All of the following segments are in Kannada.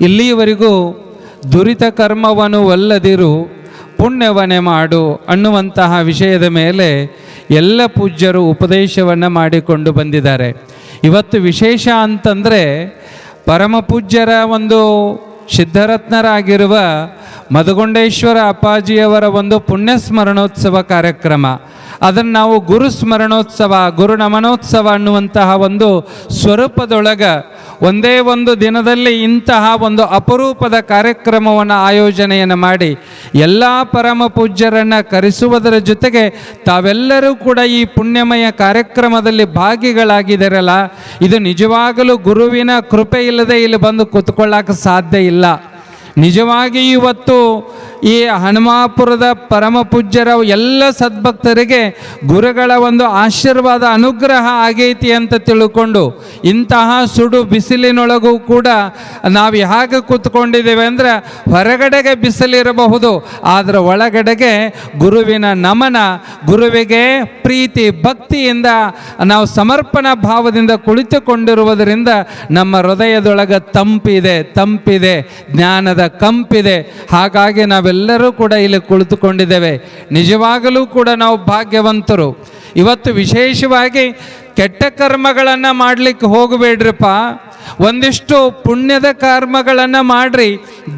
ಇಲ್ಲಿಯವರೆಗೂ ದುರಿತ ಕರ್ಮವನು ಒಲ್ಲದಿರು ಪುಣ್ಯವನೆ ಮಾಡು ಅನ್ನುವಂತಹ ವಿಷಯದ ಮೇಲೆ ಎಲ್ಲ ಪೂಜ್ಯರು ಉಪದೇಶವನ್ನು ಮಾಡಿಕೊಂಡು ಬಂದಿದ್ದಾರೆ. ಇವತ್ತು ವಿಶೇಷ ಅಂತಂದರೆ ಪರಮ ಪೂಜ್ಯರ ಒಂದು ಸಿದ್ಧರತ್ನರಾಗಿರುವ ಮಧುಗೊಂಡೇಶ್ವರ ಅಪ್ಪಾಜಿಯವರ ಒಂದು ಪುಣ್ಯ ಸ್ಮರಣೋತ್ಸವ ಕಾರ್ಯಕ್ರಮ. ಅದನ್ನು ನಾವು ಗುರು ಸ್ಮರಣೋತ್ಸವ ಗುರು ನಮನೋತ್ಸವ ಅನ್ನುವಂತಹ ಒಂದು ಸ್ವರೂಪದೊಳಗೆ ಒಂದೇ ಒಂದು ದಿನದಲ್ಲಿ ಇಂತಹ ಒಂದು ಅಪರೂಪದ ಕಾರ್ಯಕ್ರಮವನ್ನು ಆಯೋಜನೆಯನ್ನು ಮಾಡಿ ಎಲ್ಲ ಪರಮ ಪೂಜ್ಯರನ್ನು ಕರೆಸುವುದರ ಜೊತೆಗೆ ತಾವೆಲ್ಲರೂ ಕೂಡ ಈ ಪುಣ್ಯಮಯ ಕಾರ್ಯಕ್ರಮದಲ್ಲಿ ಭಾಗಿಗಳಾಗಿದ್ದಾರಲ್ಲ ಇದು ನಿಜವಾಗಲೂ ಗುರುವಿನ ಕೃಪೆ ಇಲ್ಲದೆ ಇಲ್ಲಿ ಬಂದು ಕೂತ್ಕೊಳ್ಳೋಕೆ ಸಾಧ್ಯ ಇಲ್ಲ. ನಿಜವಾಗಿ ಇವತ್ತು ಈ ಹನುಮಾಪುರದ ಪರಮ ಪೂಜ್ಯರ ಎಲ್ಲ ಸದ್ಭಕ್ತರಿಗೆ ಗುರುಗಳ ಒಂದು ಆಶೀರ್ವಾದ, ಅನುಗ್ರಹ ಆಗೈತಿ ಅಂತ ತಿಳ್ಕೊಂಡು ಇಂತಹ ಸುಡು ಬಿಸಿಲಿನೊಳಗೂ ಕೂಡ ನಾವು ಹೇಗೆ ಕೂತ್ಕೊಂಡಿದ್ದೇವೆ ಅಂದರೆ ಹೊರಗಡೆಗೆ ಬಿಸಿಲಿರಬಹುದು, ಆದರೆ ಒಳಗಡೆಗೆ ಗುರುವಿನ ನಮನ, ಗುರುವಿಗೆ ಪ್ರೀತಿ, ಭಕ್ತಿಯಿಂದ ನಾವು ಸಮರ್ಪಣಾ ಭಾವದಿಂದ ಕುಳಿತುಕೊಂಡಿರುವುದರಿಂದ ನಮ್ಮ ಹೃದಯದೊಳಗೆ ತಂಪಿದೆ ತಂಪಿದೆ, ಜ್ಞಾನದ ಕಂಪಿದೆ. ಹಾಗಾಗಿ ನಾವೆಲ್ಲರೂ ಕೂಡ ಇಲ್ಲಿ ಕುಳಿತುಕೊಂಡಿದ್ದೇವೆ. ನಿಜವಾಗಲೂ ಕೂಡ ನಾವು ಭಾಗ್ಯವಂತರು. ಇವತ್ತು ವಿಶೇಷವಾಗಿ ಕೆಟ್ಟ ಕರ್ಮಗಳನ್ನು ಮಾಡಲಿಕ್ಕೆ ಹೋಗಬೇಡ್ರಪ್ಪ. ಒಂದಿಷ್ಟು ಪುಣ್ಯದ ಕರ್ಮಗಳನ್ನು ಮಾಡ್ರಿ,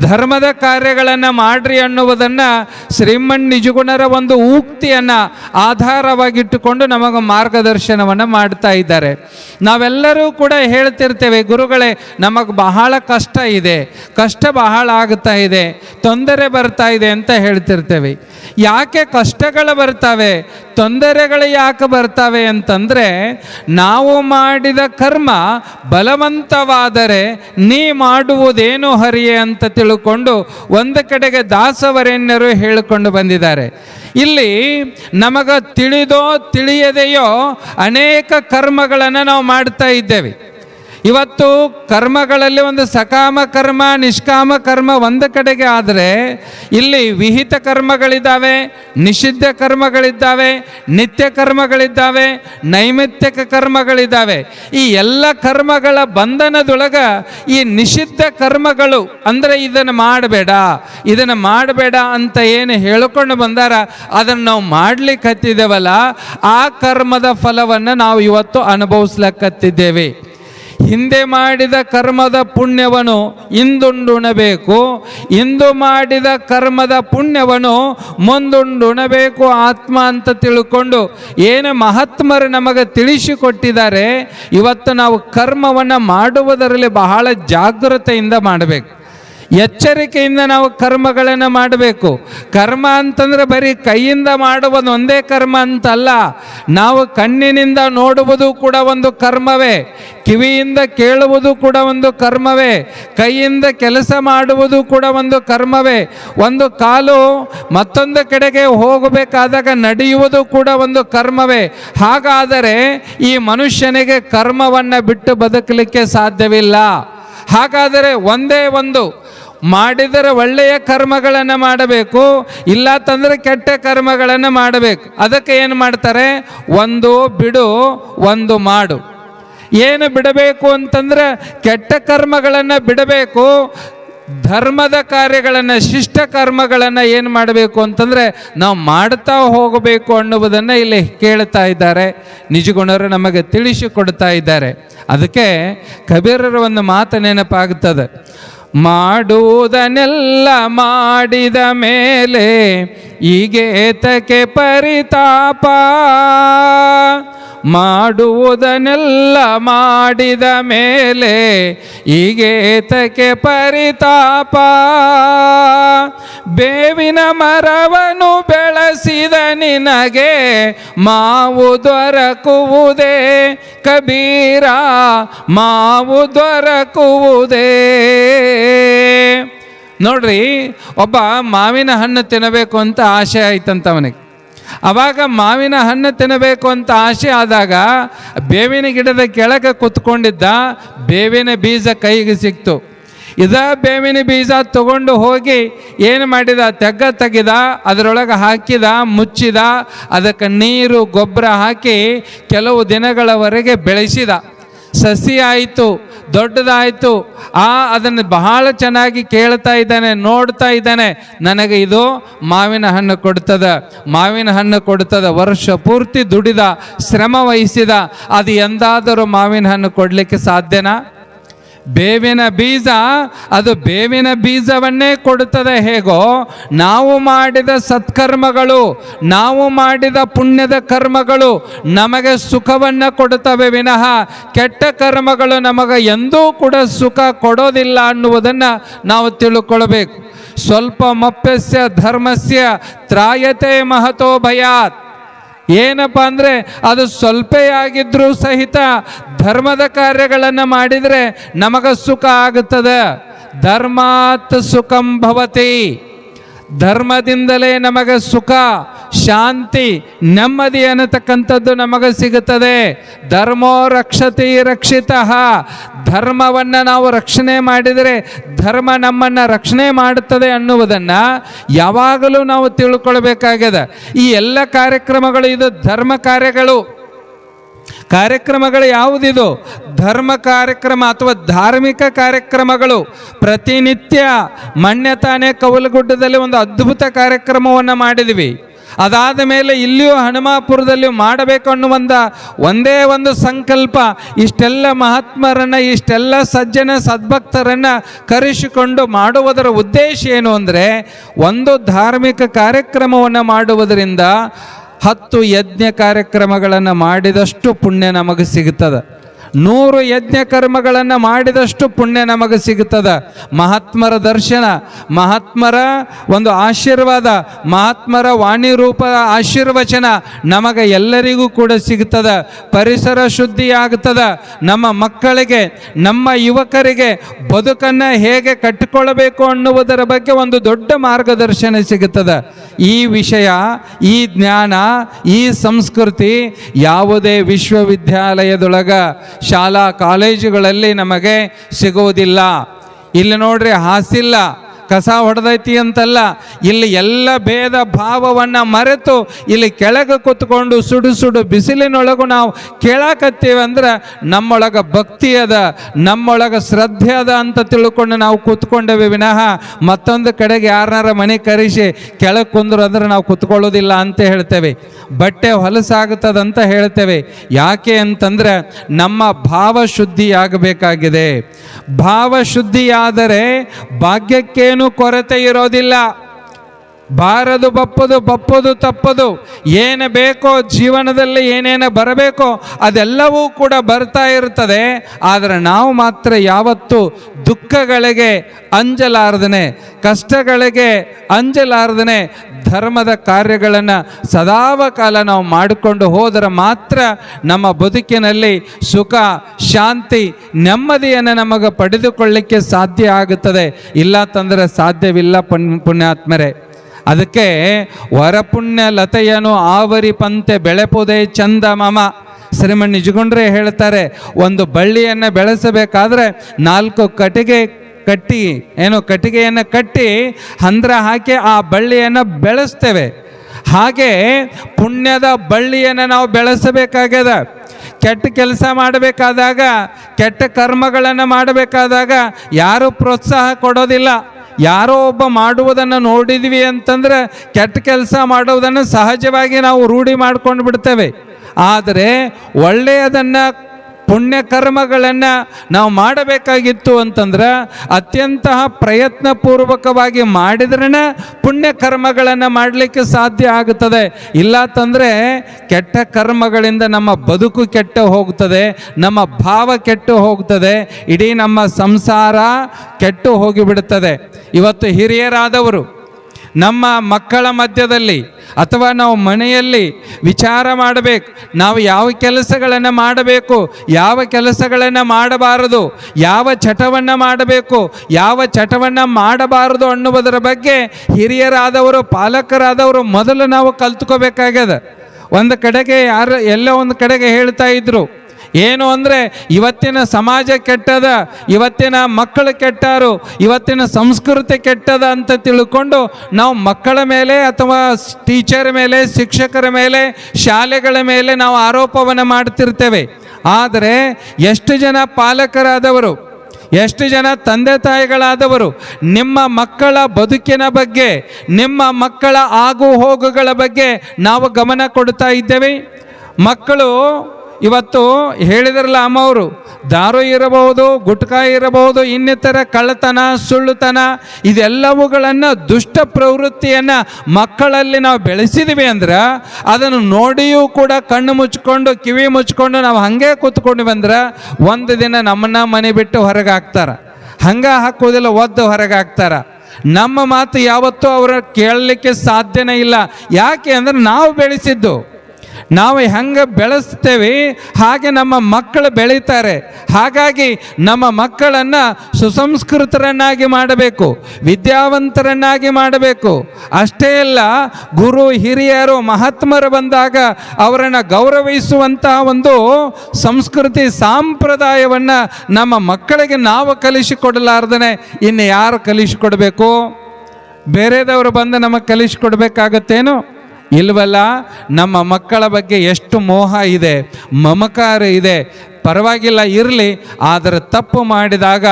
ಧರ್ಮದ ಕಾರ್ಯಗಳನ್ನು ಮಾಡ್ರಿ ಅನ್ನುವುದನ್ನು ಶ್ರೀಮನ್ ನಿಜಗುಣರ ಒಂದು ಉಕ್ತಿಯನ್ನು ಆಧಾರವಾಗಿಟ್ಟುಕೊಂಡು ನಮಗೆ ಮಾರ್ಗದರ್ಶನವನ್ನು ಮಾಡ್ತಾ ಇದ್ದಾರೆ. ನಾವೆಲ್ಲರೂ ಕೂಡ ಹೇಳ್ತಿರ್ತೇವೆ, ಗುರುಗಳೇ, ನಮಗೆ ಬಹಳ ಕಷ್ಟ ಇದೆ, ಕಷ್ಟ ಬಹಳ ಆಗ್ತಾ ಇದೆ, ತೊಂದರೆ ಬರ್ತಾ ಇದೆ ಅಂತ ಹೇಳ್ತಿರ್ತೇವೆ. ಯಾಕೆ ಕಷ್ಟಗಳು ಬರ್ತವೆ, ತೊಂದರೆಗಳು ಯಾಕೆ ಬರ್ತವೆ ಅಂತಂದರೆ, ನಾವು ಮಾಡಿದ ಕರ್ಮ ಬಲವಂತವಾದರೆ ನೀ ಮಾಡುವುದೇನು ಹರಿಯೇ ಅಂತ ತಿಳ್ಕೊಂಡು ಒಂದು ಕಡೆಗೆ ದಾಸವರೆಣ್ಯರು ಹೇಳಿಕೊಂಡು ಬಂದಿದ್ದಾರೆ. ಇಲ್ಲಿ ನಮಗ ತಿಳಿದೋ ತಿಳಿಯದೆಯೋ ಅನೇಕ ಕರ್ಮಗಳನ್ನು ನಾವು ಮಾಡ್ತಾ ಇದ್ದೇವೆ. ಇವತ್ತು ಕರ್ಮಗಳಲ್ಲಿ ಒಂದು ಸಕಾಮ ಕರ್ಮ, ನಿಷ್ಕಾಮ ಕರ್ಮ ಒಂದು ಕಡೆಗೆ ಆದರೆ ಇಲ್ಲಿ ವಿಹಿತ ಕರ್ಮಗಳಿದ್ದಾವೆ, ನಿಷಿದ್ಧ ಕರ್ಮಗಳಿದ್ದಾವೆ, ನಿತ್ಯ ಕರ್ಮಗಳಿದ್ದಾವೆ, ನೈಮಿತ್ಯಕ ಕರ್ಮಗಳಿದ್ದಾವೆ. ಈ ಎಲ್ಲ ಕರ್ಮಗಳ ಬಂಧನದೊಳಗ ಈ ನಿಷಿದ್ಧ ಕರ್ಮಗಳು ಅಂದರೆ ಇದನ್ನು ಮಾಡಬೇಡ ಇದನ್ನು ಮಾಡಬೇಡ ಅಂತ ಏನು ಹೇಳಿಕೊಂಡು ಬಂದಾರ, ಅದನ್ನು ನಾವು ಮಾಡಲಿಕ್ಕೆ ಹತ್ತಿದ್ದೇವಲ್ಲ, ಆ ಕರ್ಮದ ಫಲವನ್ನು ನಾವು ಇವತ್ತು ಅನುಭವಿಸ್ಲಕ್ಕತ್ತಿದ್ದೇವೆ ಹಿಂದೆ ಮಾಡಿದ ಕರ್ಮದ ಪುಣ್ಯವನ್ನು ಇಂದುಂಡುಣಬೇಕು, ಇಂದು ಮಾಡಿದ ಕರ್ಮದ ಪುಣ್ಯವನ್ನು ಮುಂದುಂಡುಣಬೇಕು ಆತ್ಮ ಅಂತ ತಿಳ್ಕೊಂಡು ಏನು ಮಹಾತ್ಮರು ನಮಗೆ ತಿಳಿಸಿಕೊಟ್ಟಿದ್ದಾರೆ, ಇವತ್ತು ನಾವು ಕರ್ಮವನ್ನು ಮಾಡುವುದರಲ್ಲಿ ಬಹಳ ಜಾಗೃತೆಯಿಂದ ಮಾಡಬೇಕು. ಎಚ್ಚರಿಕೆಯಿಂದ ನಾವು ಕರ್ಮಗಳನ್ನು ಮಾಡಬೇಕು. ಕರ್ಮ ಅಂತಂದರೆ ಬರೀ ಕೈಯಿಂದ ಮಾಡುವುದು ಒಂದೇ ಕರ್ಮ ಅಂತಲ್ಲ. ನಾವು ಕಣ್ಣಿನಿಂದ ನೋಡುವುದು ಕೂಡ ಒಂದು ಕರ್ಮವೇ. ಕಿವಿಯಿಂದ ಕೇಳುವುದು ಕೂಡ ಒಂದು ಕರ್ಮವೇ. ಕೈಯಿಂದ ಕೆಲಸ ಮಾಡುವುದು ಕೂಡ ಒಂದು ಕರ್ಮವೇ. ಒಂದು ಕಾಲು ಮತ್ತೊಂದು ಕಡೆಗೆ ಹೋಗಬೇಕಾದಾಗ ನಡೆಯುವುದು ಕೂಡ ಒಂದು ಕರ್ಮವೇ. ಹಾಗಾದರೆ ಈ ಮನುಷ್ಯನಿಗೆ ಕರ್ಮವನ್ನು ಬಿಟ್ಟು ಬದುಕಲಿಕ್ಕೆ ಸಾಧ್ಯವಿಲ್ಲ. ಹಾಗಾದರೆ ಒಂದೇ ಒಂದು ಮಾಡಿದರೆ ಒಳ್ಳೆಯ ಕರ್ಮಗಳನ್ನು ಮಾಡಬೇಕು, ಇಲ್ಲ ತಂದರೆ ಕೆಟ್ಟ ಕರ್ಮಗಳನ್ನು ಮಾಡಬೇಕು. ಅದಕ್ಕೆ ಏನು ಮಾಡ್ತಾರೆ? ಒಂದು ಬಿಡು, ಒಂದು ಮಾಡು. ಏನು ಬಿಡಬೇಕು ಅಂತಂದ್ರೆ ಕೆಟ್ಟ ಕರ್ಮಗಳನ್ನು ಬಿಡಬೇಕು, ಧರ್ಮದ ಕಾರ್ಯಗಳನ್ನು, ಶಿಷ್ಟ ಕರ್ಮಗಳನ್ನು ಏನು ಮಾಡಬೇಕು ಅಂತಂದರೆ ನಾವು ಮಾಡ್ತಾ ಹೋಗಬೇಕು ಅನ್ನುವುದನ್ನು ಇಲ್ಲಿ ಕೇಳ್ತಾ ಇದ್ದಾರೆ. ನಿಜಗುಣರು ನಮಗೆ ತಿಳಿಸಿಕೊಡ್ತಾ ಇದ್ದಾರೆ. ಅದಕ್ಕೆ ಕಬೀರರ ಒಂದು ಮಾತು ನೆನಪಾಗುತ್ತದೆ ಮಾಡುವುದನ್ನೆಲ್ಲ ಮಾಡಿದ ಮೇಲೆ ಈಗೇತಕ್ಕೆ ಪರಿತಾಪ. ಮಾಡುವುದನ್ನೆಲ್ಲ ಮಾಡಿದ ಮೇಲೆ ಈಗೇತಕ್ಕೆ ಪರಿತಾಪ? ಬೇವಿನ ಮರವನ್ನು ಬೆಳೆಸಿದ ನಿನಗೆ ಮಾವು ದೊರಕುವುದೇ? ಕಬೀರ, ಮಾವು ದೊರಕುವುದೇ? ನೋಡ್ರಿ, ಒಬ್ಬ ಮಾವಿನ ಹಣ್ಣು ತಿನ್ನಬೇಕು ಅಂತ ಆಸೆ ಆಯ್ತಂತ ಅವನಿಗೆ ಅವಾಗ ಮಾವಿನ ಹಣ್ಣು ತಿನ್ನಬೇಕು ಅಂತ ಆಸೆ ಆದಾಗ ಬೇವಿನ ಗಿಡದ ಕೆಳಗೆ ಕುತ್ಕೊಂಡಿದ್ದ ಬೇವಿನ ಬೀಜ ಕೈಗೆ ಸಿಕ್ತು. ಇದ ಬೇವಿನ ಬೀಜ ತಗೊಂಡು ಹೋಗಿ ಏನು ಮಾಡಿದ? ತೆಗ್ಗ ತೆಗೆದ, ಅದರೊಳಗೆ ಹಾಕಿದ, ಮುಚ್ಚಿದ, ಅದಕ್ಕೆ ನೀರು, ಗೊಬ್ಬರ ಹಾಕಿ ಕೆಲವು ದಿನಗಳವರೆಗೆ ಬೆಳೆಸಿದ. ಸಸಿ ಆಯಿತು, ದೊಡ್ಡದಾಯಿತು. ಆ, ಅದನ್ನು ಬಹಳ ಚೆನ್ನಾಗಿ ಕೇಳ್ತಾ ಇದ್ದಾನೆ, ನೋಡ್ತಾ ಇದ್ದಾನೆ. ನನಗೆ ಇದು ಮಾವಿನ ಹಣ್ಣು ಕೊಡ್ತದ. ಮಾವಿನ ಹಣ್ಣು ಕೊಡ್ತದ. ವರ್ಷ ಪೂರ್ತಿ ದುಡಿದ, ಶ್ರಮ ವಹಿಸಿದ. ಅದು ಎಂದಾದರೂ ಮಾವಿನ ಹಣ್ಣು ಕೊಡಲಿಕ್ಕೆ ಸಾಧ್ಯನಾ? ಬೇವಿನ ಬೀಜ, ಅದು ಬೇವಿನ ಬೀಜವನ್ನೇ ಕೊಡುತ್ತದೆ. ಹೇಗೋ, ನಾವು ಮಾಡಿದ ಸತ್ಕರ್ಮಗಳು, ನಾವು ಮಾಡಿದ ಪುಣ್ಯದ ಕರ್ಮಗಳು ನಮಗೆ ಸುಖವನ್ನು ಕೊಡುತ್ತವೆ. ವಿನಃ ಕೆಟ್ಟ ಕರ್ಮಗಳು ನಮಗೆ ಎಂದೂ ಕೂಡ ಸುಖ ಕೊಡೋದಿಲ್ಲ ಅನ್ನುವುದನ್ನು ನಾವು ತಿಳ್ಕೊಳ್ಬೇಕು. ಸ್ವಲ್ಪ ಮಪ್ಪಸ್ಯ, ಧರ್ಮಸ್ಯ, ತ್ರಾಯತೆ ಮಹತೋ ಭಯಾತ್. ಏನಪ್ಪ ಅಂದರೆ ಅದು ಸ್ವಲ್ಪ ಆಗಿದ್ರೂ ಸಹಿತ ಧರ್ಮದ ಕಾರ್ಯಗಳನ್ನು ಮಾಡಿದರೆ ನಮಗ ಸುಖ ಆಗುತ್ತದೆ. ಧರ್ಮಾತ್ ಸುಖಂ ಭವತಿ. ಧರ್ಮದಿಂದಲೇ ನಮಗೆ ಸುಖ, ಶಾಂತಿ ನೆಮ್ಮದಿ ಅನ್ನತಕ್ಕಂಥದ್ದು ನಮಗೆ ಸಿಗುತ್ತದೆ. ಧರ್ಮೋ ರಕ್ಷತಿ ರಕ್ಷಿತ. ಧರ್ಮವನ್ನು ನಾವು ರಕ್ಷಣೆ ಮಾಡಿದರೆ ಧರ್ಮ ನಮ್ಮನ್ನು ರಕ್ಷಣೆ ಮಾಡುತ್ತದೆ ಅನ್ನುವುದನ್ನು ಯಾವಾಗಲೂ ನಾವು ತಿಳ್ಕೊಳ್ಬೇಕಾಗಿದೆ. ಈ ಎಲ್ಲ ಕಾರ್ಯಕ್ರಮಗಳು ಇದು ಧರ್ಮ ಕಾರ್ಯಗಳು. ಕಾರ್ಯಕ್ರಮಗಳು ಯಾವುದಿದು? ಧರ್ಮ ಕಾರ್ಯಕ್ರಮ ಅಥವಾ ಧಾರ್ಮಿಕ ಕಾರ್ಯಕ್ರಮಗಳು. ಪ್ರತಿನಿತ್ಯ ಮಣ್ಯ ತಾನೇ ಕವಲಗುಡ್ಡದಲ್ಲಿ ಒಂದು ಅದ್ಭುತ ಕಾರ್ಯಕ್ರಮವನ್ನು ಮಾಡಿದ್ವಿ. ಅದಾದ ಮೇಲೆ ಇಲ್ಲಿಯೂ ಹನುಮಾಪುರದಲ್ಲಿ ಮಾಡಬೇಕು ಅನ್ನುವಂಥ ಒಂದೇ ಒಂದು ಸಂಕಲ್ಪ. ಇಷ್ಟೆಲ್ಲ ಮಹಾತ್ಮರನ್ನು, ಇಷ್ಟೆಲ್ಲ ಸಜ್ಜನ, ಸದ್ಭಕ್ತರನ್ನು ಕರೆಸಿಕೊಂಡು ಮಾಡುವುದರ ಉದ್ದೇಶ ಏನು ಅಂದರೆ, ಒಂದು ಧಾರ್ಮಿಕ ಕಾರ್ಯಕ್ರಮವನ್ನು ಮಾಡುವುದರಿಂದ ಹತ್ತು ಯಜ್ಞ ಕಾರ್ಯಕ್ರಮಗಳನ್ನು ಮಾಡಿದಷ್ಟು ಪುಣ್ಯ ನಮಗೆ ಸಿಗುತ್ತದೆ ನೂರು ಯಜ್ಞ ಕರ್ಮಗಳನ್ನು ಮಾಡಿದಷ್ಟು ಪುಣ್ಯ ನಮಗೆ ಸಿಗುತ್ತದೆ. ಮಹಾತ್ಮರ ದರ್ಶನ, ಮಹಾತ್ಮರ ಒಂದು ಆಶೀರ್ವಾದ, ಮಹಾತ್ಮರ ವಾಣಿ ರೂಪದ ಆಶೀರ್ವಚನ ನಮಗೆ ಎಲ್ಲರಿಗೂ ಕೂಡ ಸಿಗುತ್ತದೆ. ಪರಿಸರ ಶುದ್ಧಿ ಶುದ್ಧಿಯಾಗುತ್ತದೆ. ನಮ್ಮ ಮಕ್ಕಳಿಗೆ, ನಮ್ಮ ಯುವಕರಿಗೆ ಬದುಕನ್ನು ಹೇಗೆ ಕಟ್ಟಿಕೊಳ್ಳಬೇಕು ಅನ್ನುವುದರ ಬಗ್ಗೆ ಒಂದು ದೊಡ್ಡ ಮಾರ್ಗದರ್ಶನ ಸಿಗುತ್ತದೆ. ಈ ವಿಷಯ, ಈ ಜ್ಞಾನ, ಈ ಸಂಸ್ಕೃತಿ ಯಾವುದೇ ವಿಶ್ವವಿದ್ಯಾಲಯದೊಳಗ ಶಾಲಾ ಕಾಲೇಜುಗಳಲ್ಲಿ ನಮಗೆ ಸಿಗುವುದಿಲ್ಲ. ಇಲ್ಲಿ ನೋಡ್ರಿ ಹಾಸಿಲ್ಲ. ಕಸ ಹೊಡೆದೈತಿ ಅಂತಲ್ಲ, ಇಲ್ಲಿ ಎಲ್ಲ ಭೇದ ಭಾವವನ್ನು ಮರೆತು ಇಲ್ಲಿ ಕೆಳಗೆ ಕೂತ್ಕೊಂಡು ಸುಡು ಸುಡು ಬಿಸಿಲಿನೊಳಗು ನಾವು ಕೇಳಾಕತ್ತೀವಂದ್ರೆ ನಮ್ಮೊಳಗೆ ಭಕ್ತಿ ಅದ, ನಮ್ಮೊಳಗೆ ಶ್ರದ್ಧೆ ಅದ ಅಂತ ತಿಳ್ಕೊಂಡು ನಾವು ಕೂತ್ಕೊಂಡೇವೆ ವಿನಃ ಮತ್ತೊಂದು ಕಡೆಗೆ ಯಾರನ್ನಾರ ಮನೆ ಕರೆಸಿ ಕೆಳಗೆ ಕುಂದ್ರು ಅಂದ್ರೆ ನಾವು ಕೂತ್ಕೊಳ್ಳೋದಿಲ್ಲ ಅಂತ ಹೇಳ್ತೇವೆ. ಬಟ್ಟೆ ಹೊಲಸಾಗುತ್ತದಂತ ಹೇಳ್ತೇವೆ. ಯಾಕೆ ಅಂತಂದ್ರೆ ನಮ್ಮ ಭಾವ ಶುದ್ಧಿಯಾಗಬೇಕಾಗಿದೆ ಭಾವ ಭಾಗ್ಯಕ್ಕೆ ಭಾಗ್ಯಕ್ಕೇನು ಕೊರತೆ ಇರೋದಿಲ್ಲ. ಬಾರದು ಬಪ್ಪದು ಬಪ್ಪದು, ತಪ್ಪದು, ಏನು ಬೇಕೋ ಜೀವನದಲ್ಲಿ ಏನೇನು ಬರಬೇಕೋ ಅದೆಲ್ಲವೂ ಕೂಡ ಬರ್ತಾ ಇರ್ತದೆ. ಆದರೆ ನಾವು ಮಾತ್ರ ಯಾವತ್ತು ದುಃಖಗಳಿಗೆ ಅಂಜಲಾರ್ದನೆ, ಕಷ್ಟಗಳಿಗೆ ಅಂಜಲಾರ್ದನೆ ಧರ್ಮದ ಕಾರ್ಯಗಳನ್ನು ಸದಾವ ಕಾಲ ನಾವು ಮಾಡಿಕೊಂಡು ಹೋದರೆ ಮಾತ್ರ ನಮ್ಮ ಬದುಕಿನಲ್ಲಿ ಸುಖ, ಶಾಂತಿ, ನೆಮ್ಮದಿಯನ್ನು ನಮಗೆ ಪಡೆದುಕೊಳ್ಳಿಕ್ಕೆ ಸಾಧ್ಯ ಆಗುತ್ತದೆ. ಇಲ್ಲ ತಂದರೆ ಸಾಧ್ಯವಿಲ್ಲ ಪುಣ್ ಪುಣ್ಯಾತ್ಮರೇ. ಅದಕ್ಕೆ ವರಪುಣ್ಯ ಲತೆಯನು ಆವರಿಪಂತೆ ಬೆಳೆಪುದೇ ಚಂದ ಮಮ. ಶ್ರೀಮಣ್ ನಿಜಗುಂಡ್ರೆ ಹೇಳ್ತಾರೆ, ಒಂದು ಬಳ್ಳಿಯನ್ನು ಬೆಳೆಸಬೇಕಾದ್ರೆ ನಾಲ್ಕು ಕಟ್ಟಿಗೆ ಕಟ್ಟಿ, ಏನು ಕಟ್ಟಿಗೆಯನ್ನು ಕಟ್ಟಿ ಹಂದ್ರ ಹಾಕಿ ಆ ಬಳ್ಳಿಯನ್ನು ಬೆಳೆಸ್ತೇವೆ. ಹಾಗೆ ಪುಣ್ಯದ ಬಳ್ಳಿಯನ್ನು ನಾವು ಬೆಳೆಸಬೇಕಾಗ್ಯದ. ಕೆಟ್ಟ ಕೆಲಸ ಮಾಡಬೇಕಾದಾಗ, ಕೆಟ್ಟ ಕರ್ಮಗಳನ್ನು ಮಾಡಬೇಕಾದಾಗ ಯಾರು ಪ್ರೋತ್ಸಾಹ ಕೊಡೋದಿಲ್ಲ. ಯಾರೋ ಒಬ್ಬ ಮಾಡುವುದನ್ನು ನೋಡಿದ್ವಿ ಅಂತಂದ್ರೆ ಕೆಟ್ಟ ಕೆಲಸ ಮಾಡುವುದನ್ನು ಸಹಜವಾಗಿ ನಾವು ರೂಢಿ ಮಾಡ್ಕೊಂಡು ಬಿಡ್ತೇವೆ ಆದರೆ ಒಳ್ಳೆಯದನ್ನು ಪುಣ್ಯ ಕರ್ಮಗಳನ್ನು ನಾವು ಮಾಡಬೇಕಾಗಿತ್ತು ಅಂತಂದ್ರೆ ಅತ್ಯಂತ ಪ್ರಯತ್ನಪೂರ್ವಕವಾಗಿ ಮಾಡಿದ್ರೇ ಪುಣ್ಯ ಕರ್ಮಗಳನ್ನು ಮಾಡಲಿಕ್ಕೆ ಸಾಧ್ಯ ಆಗುತ್ತದೆ. ಇಲ್ಲ ತಂದರೆ ಕೆಟ್ಟ ಕರ್ಮಗಳಿಂದ ನಮ್ಮ ಬದುಕು ಕೆಟ್ಟು ಹೋಗ್ತದೆ, ನಮ್ಮ ಭಾವ ಕೆಟ್ಟು ಹೋಗ್ತದೆ, ಇಡೀ ನಮ್ಮ ಸಂಸಾರ ಕೆಟ್ಟು ಹೋಗಿಬಿಡುತ್ತದೆ. ಇವತ್ತು ಹಿರಿಯರಾದವರು ನಮ್ಮ ಮಕ್ಕಳ ಮಧ್ಯದಲ್ಲಿ ಅಥವಾ ನಾವು ಮನೆಯಲ್ಲಿ ವಿಚಾರ ಮಾಡಬೇಕು, ನಾವು ಯಾವ ಕೆಲಸಗಳನ್ನು ಮಾಡಬೇಕು, ಯಾವ ಕೆಲಸಗಳನ್ನು ಮಾಡಬಾರದು, ಯಾವ ಚಟವನ್ನು ಮಾಡಬೇಕು, ಯಾವ ಚಟವನ್ನು ಮಾಡಬಾರದು ಅನ್ನುವುದರ ಬಗ್ಗೆ ಹಿರಿಯರಾದವರು, ಪಾಲಕರಾದವರು ಮೊದಲು ನಾವು ಕಲ್ತ್ಕೋಬೇಕಾಗ್ಯದ. ಒಂದು ಕಡೆಗೆ ಯಾರು ಎಲ್ಲೋ ಒಂದು ಕಡೆಗೆ ಹೇಳ್ತಾ ಇದ್ರು ಏನು ಅಂದರೆ ಇವತ್ತಿನ ಸಮಾಜ ಕೆಟ್ಟದ, ಇವತ್ತಿನ ಮಕ್ಕಳು ಕೆಟ್ಟಾರು, ಇವತ್ತಿನ ಸಂಸ್ಕೃತಿ ಕೆಟ್ಟದ ಅಂತ ತಿಳ್ಕೊಂಡು ನಾವು ಮಕ್ಕಳ ಮೇಲೆ ಅಥವಾ ಟೀಚರ್ ಮೇಲೆ, ಶಿಕ್ಷಕರ ಮೇಲೆ, ಶಾಲೆಗಳ ಮೇಲೆ ನಾವು ಆರೋಪವನ್ನು ಮಾಡ್ತಿರ್ತೇವೆ. ಆದರೆ ಎಷ್ಟು ಜನ ಪಾಲಕರಾದವರು, ಎಷ್ಟು ಜನ ತಂದೆ ತಾಯಿಗಳಾದವರು, ನಿಮ್ಮ ಮಕ್ಕಳ ಬದುಕಿನ ಬಗ್ಗೆ, ನಿಮ್ಮ ಮಕ್ಕಳ ಆಗು ಹೋಗುಗಳ ಬಗ್ಗೆ ನಾವು ಗಮನ ಕೊಡ್ತಾ ಇದ್ದೇವೆ. ಮಕ್ಕಳು ಇವತ್ತು ಹೇಳಿದ್ರಲ್ಲ ಅಮ್ಮವರು ದಾರು ಇರಬಹುದು, ಗುಟ್ಕಾ ಇರಬಹುದು, ಇನ್ನಿತರ ಕಳ್ಳತನ, ಸುಳ್ಳುತನ, ಇದೆಲ್ಲವುಗಳನ್ನು ದುಷ್ಟ ಪ್ರವೃತ್ತಿಯನ್ನು ಮಕ್ಕಳಲ್ಲಿ ನಾವು ಬೆಳೆಸಿದ್ವಿ ಅಂದ್ರೆ, ಅದನ್ನು ನೋಡಿಯೂ ಕೂಡ ಕಣ್ಣು ಮುಚ್ಕೊಂಡು, ಕಿವಿ ಮುಚ್ಕೊಂಡು ನಾವು ಹಾಗೆ ಕೂತ್ಕೊಂಡು ಬಂದ್ರೆ ಒಂದು ದಿನ ನಮ್ಮನ್ನ ಮನೆ ಬಿಟ್ಟು ಹೊರಗೆ ಹಾಕ್ತಾರೆ. ಹಂಗೆ ಹಾಕೋದಿಲ್ಲ ಒದ್ದು ಹೊರಗೆ ಹಾಕ್ತಾರ. ನಮ್ಮ ಮಾತು ಯಾವತ್ತೂ ಅವರ ಕೇಳಲಿಕ್ಕೆ ಸಾಧ್ಯನೇ ಇಲ್ಲ. ಯಾಕೆ ಅಂದ್ರೆ ನಾವು ಬೆಳೆಸಿದ್ದು. ನಾವು ಹೆಂಗೆ ಬೆಳೆಸ್ತೇವೆ, ಹಾಗೆ ನಮ್ಮ ಮಕ್ಕಳು ಬೆಳೀತಾರೆ. ಹಾಗಾಗಿ ನಮ್ಮ ಮಕ್ಕಳನ್ನು ಸುಸಂಸ್ಕೃತರನ್ನಾಗಿ ಮಾಡಬೇಕು, ವಿದ್ಯಾವಂತರನ್ನಾಗಿ ಮಾಡಬೇಕು. ಅಷ್ಟೇ ಅಲ್ಲ, ಗುರು ಹಿರಿಯರು, ಮಹಾತ್ಮರು ಬಂದಾಗ ಅವರನ್ನು ಗೌರವಿಸುವಂತಹ ಒಂದು ಸಂಸ್ಕೃತಿ ಸಾಂಪ್ರದಾಯವನ್ನು ನಮ್ಮ ಮಕ್ಕಳಿಗೆ ನಾವು ಕಲಿಸಿಕೊಡಲಾರ್ದೇ ಇನ್ನು ಯಾರು ಕಲಿಸಿಕೊಡಬೇಕು? ಬೇರೆದವರು ಬಂದು ನಮಗೆ ಕಲಿಸಿಕೊಡ್ಬೇಕಾಗತ್ತೇನು? ಇಲ್ವಲ್ಲ, ನಮ್ಮ ಮಕ್ಕಳ ಬಗ್ಗೆ ಎಷ್ಟು ಮೋಹ ಇದೆ, ಮಮಕಾರ ಇದೆ. ಪರವಾಗಿಲ್ಲ, ಇರಲಿ, ಆದರೆ ತಪ್ಪು ಮಾಡಿದಾಗ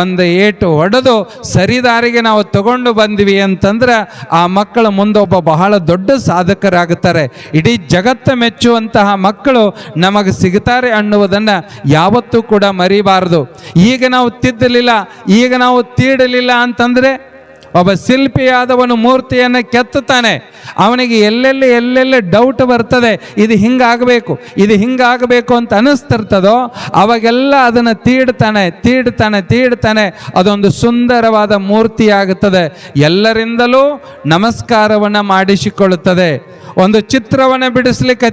ಒಂದು ಏಟು ಹೊಡೆದು ಸರಿದಾರಿಗೆ ನಾವು ತಗೊಂಡು ಬಂದ್ವಿ ಅಂತಂದ್ರೆ ಆ ಮಕ್ಕಳ ಮುಂದೆ ಒಬ್ಬ ಬಹಳ ದೊಡ್ಡ ಸಾಧಕರಾಗುತ್ತಾರೆ. ಇಡೀ ಜಗತ್ತ ಮೆಚ್ಚುವಂತಹ ಮಕ್ಕಳು ನಮಗೆ ಸಿಗುತ್ತಾರೆ ಅನ್ನುವುದನ್ನು ಯಾವತ್ತೂ ಕೂಡ ಮರಿಬಾರದು. ಈಗ ನಾವು ತಿದ್ದಲಿಲ್ಲ, ಈಗ ನಾವು ತೀಡಲಿಲ್ಲ ಅಂತಂದರೆ ಒಬ್ಬ ಶಿಲ್ಪಿಯಾದವನು ಮೂರ್ತಿಯನ್ನು ಕೆತ್ತುತ್ತಾನೆ. ಅವನಿಗೆ ಎಲ್ಲೆಲ್ಲಿ ಎಲ್ಲೆಲ್ಲಿ ಡೌಟ್ ಬರ್ತದೆ, ಇದು ಹಿಂಗಾಗಬೇಕು ಇದು ಹಿಂಗಾಗಬೇಕು ಅಂತ ಅನಿಸ್ತಿರ್ತದೋ, ಅವಾಗೆಲ್ಲ ಅದನ್ನು ತೀಡ್ತಾನೆ ತೀಡ್ತಾನೆ ತೀಡ್ತಾನೆ. ಅದೊಂದು ಸುಂದರವಾದ ಮೂರ್ತಿಯಾಗುತ್ತದೆ. ಎಲ್ಲರಿಂದಲೂ ನಮಸ್ಕಾರವನ್ನು ಮಾಡಿಸಿಕೊಳ್ಳುತ್ತದೆ. ಒಂದು ಚಿತ್ರವನ್ನು ಬಿಡಿಸ್ಲಿಕ್ಕೆ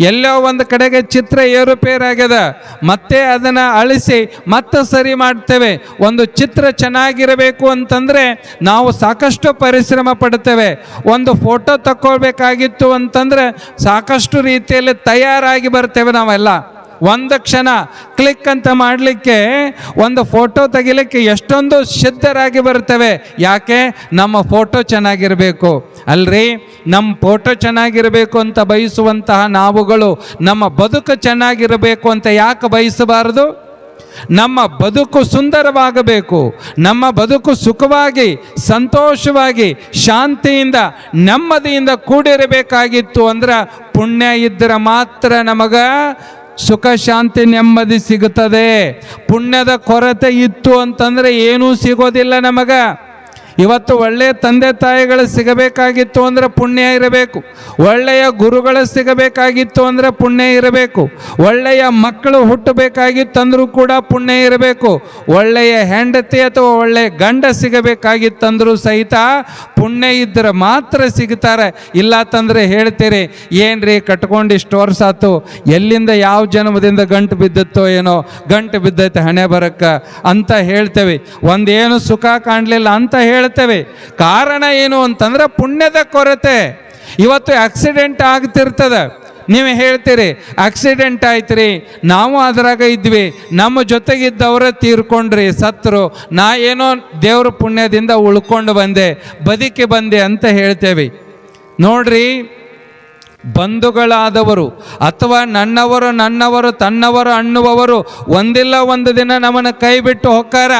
ಎಲ್ಲೋ ಒಂದು ಕಡೆಗೆ ಚಿತ್ರ ಏರುಪೇರಾಗ್ಯದ. ಮತ್ತೆ ಅದನ್ನು ಅಳಿಸಿ ಮತ್ತೆ ಸರಿ ಮಾಡ್ತೇವೆ. ಒಂದು ಚಿತ್ರ ಚೆನ್ನಾಗಿರಬೇಕು ಅಂತಂದರೆ ನಾವು ಸಾಕಷ್ಟು ಪರಿಶ್ರಮ ಪಡ್ತೇವೆ ಒಂದು ಫೋಟೋ ತಕ್ಕೊಳ್ಬೇಕಾಗಿತ್ತು ಅಂತಂದರೆ ಸಾಕಷ್ಟು ರೀತಿಯಲ್ಲಿ ತಯಾರಾಗಿ ಬರ್ತೇವೆ ನಾವೆಲ್ಲ. ಒಂದು ಕ್ಷಣ ಕ್ಲಿಕ್ ಅಂತ ಮಾಡಲಿಕ್ಕೆ ಒಂದು ಫೋಟೋ ತೆಗಿಲಿಕ್ಕೆ ಎಷ್ಟೊಂದು ಸಿದ್ಧರಾಗಿ ಬರ್ತವೆ ಯಾಕೆ? ನಮ್ಮ ಫೋಟೋ ಚೆನ್ನಾಗಿರಬೇಕು. ಅಲ್ರಿ? ನಮ್ಮ ಫೋಟೋ ಚೆನ್ನಾಗಿರಬೇಕು ಅಂತ ಬಯಸುವಂತಹ ನಾವುಗಳು ನಮ್ಮ ಬದುಕು ಚೆನ್ನಾಗಿರಬೇಕು ಅಂತ ಯಾಕೆ ಬಯಸಬಾರದು? ನಮ್ಮ ಬದುಕು ಸುಂದರವಾಗಬೇಕು. ನಮ್ಮ ಬದುಕು ಸುಖವಾಗಿ, ಸಂತೋಷವಾಗಿ, ಶಾಂತಿಯಿಂದ, ನೆಮ್ಮದಿಯಿಂದ ಕೂಡಿರಬೇಕಾಗಿತ್ತು ಅಂದ್ರೆ ಪುಣ್ಯ ಇದ್ದರೆ ಮಾತ್ರ ನಮಗ ಸುಖ ಶಾಂತಿ ನೆಮ್ಮದಿ ಸಿಗುತ್ತದೆ. ಪುಣ್ಯದ ಕೊರತೆ ಇತ್ತು ಅಂತಂದ್ರೆ ಏನೂ ಸಿಗೋದಿಲ್ಲ ನಮಗ. ಇವತ್ತು ಒಳ್ಳೆಯ ತಂದೆ ತಾಯಿಗಳು ಸಿಗಬೇಕಾಗಿತ್ತು ಅಂದರೆ ಪುಣ್ಯ ಇರಬೇಕು. ಒಳ್ಳೆಯ ಗುರುಗಳು ಸಿಗಬೇಕಾಗಿತ್ತು ಅಂದರೆ ಪುಣ್ಯ ಇರಬೇಕು. ಒಳ್ಳೆಯ ಮಕ್ಕಳು ಹುಟ್ಟಬೇಕಾಗಿತ್ತಂದ್ರೂ ಕೂಡ ಪುಣ್ಯ ಇರಬೇಕು. ಒಳ್ಳೆಯ ಹೆಂಡತಿ ಅಥವಾ ಒಳ್ಳೆಯ ಗಂಡ ಸಿಗಬೇಕಾಗಿತ್ತಂದರೂ ಸಹಿತ ಪುಣ್ಯ ಇದ್ದರೆ ಮಾತ್ರ ಸಿಗ್ತಾರೆ. ಇಲ್ಲ ತಂದರೆ ಹೇಳ್ತೀರಿ ರೀ ಕಟ್ಕೊಂಡು ಇಷ್ಟು ವರ್ಷ ಆತು ಎಲ್ಲಿಂದ ಯಾವ ಜನ್ಮದಿಂದ ಗಂಟು ಬಿದ್ದಿತ್ತೋ ಏನೋ, ಗಂಟು ಬಿದ್ದೈತೆ ಹಣೆ ಬರಕ್ಕೆ ಅಂತ ಹೇಳ್ತೇವೆ. ಒಂದೇನು ಸುಖ ಕಾಣಲಿಲ್ಲ ಅಂತ ಹೇಳ್ತೇವೆ ಕಾರಣ ಏನು ಅಂತಂದ್ರೆ ಪುಣ್ಯದ ಕೊರತೆ. ಇವತ್ತು ಆಕ್ಸಿಡೆಂಟ್ ಆಗ್ತಿರ್ತದೆ. ನೀವು ಹೇಳ್ತೀರಿ ಆಕ್ಸಿಡೆಂಟ್ ಆಯ್ತು ನಾವು ಅದ್ರಾಗ ಇದ್ವಿ, ನಮ್ಮ ಜೊತೆಗಿದ್ದವರೇ ತೀರ್ಕೊಂಡ್ರಿ, ಸತ್ರು, ನಾ ಏನೋ ದೇವ್ರ ಪುಣ್ಯದಿಂದ ಉಳ್ಕೊಂಡು ಬಂದೆ, ಬದುಕಿ ಬಂದೆ ಅಂತ ಹೇಳ್ತೇವೆ. ನೋಡ್ರಿ, ಬಂಧುಗಳಾದವರು ಅಥವಾ ನನ್ನವರು ನನ್ನವರು ತನ್ನವರು ಅನ್ನುವವರು ಒಂದಿಲ್ಲ ಒಂದು ದಿನ ನಮ್ಮನ್ನು ಕೈ ಬಿಟ್ಟು ಹೊಕ್ಕಾರ.